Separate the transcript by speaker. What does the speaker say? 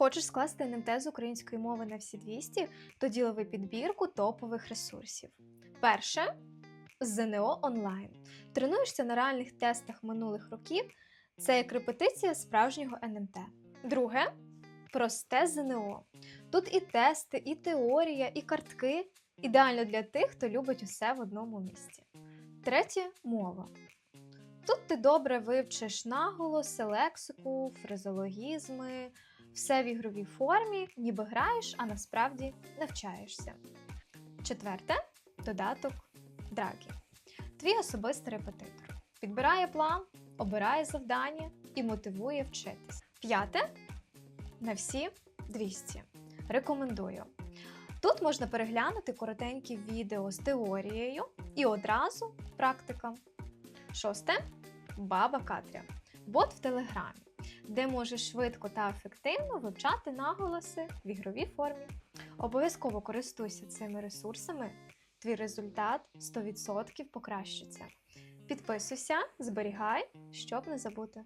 Speaker 1: Хочеш скласти НМТ з української мови на всі 200? Тоді лови підбірку топових ресурсів. Перше ЗНО онлайн. Тренуєшся на реальних тестах минулих років. Це як репетиція справжнього НМТ. Друге просте ЗНО. Тут і тести, і теорія, і картки. Ідеально для тих, хто любить усе в одному місці. Третє мова. Тут ти добре вивчиш наголоси, лексику, фразеологізми, все в ігровій формі, ніби граєш, а насправді навчаєшся. Четверте додаток Драгі. Твій особистий репетитор. Підбирає план, обирає завдання і мотивує вчитись. П'яте на всі 200. Рекомендую. Тут можна переглянути коротенькі відео з теорією і одразу практика. Шосте Баба Катря. Бот в Телеграмі, де можеш швидко та ефективно вивчати наголоси в ігровій формі. Обов'язково користуйся цими ресурсами, твій результат 100% покращиться. Підписуйся, зберігай, щоб не забути.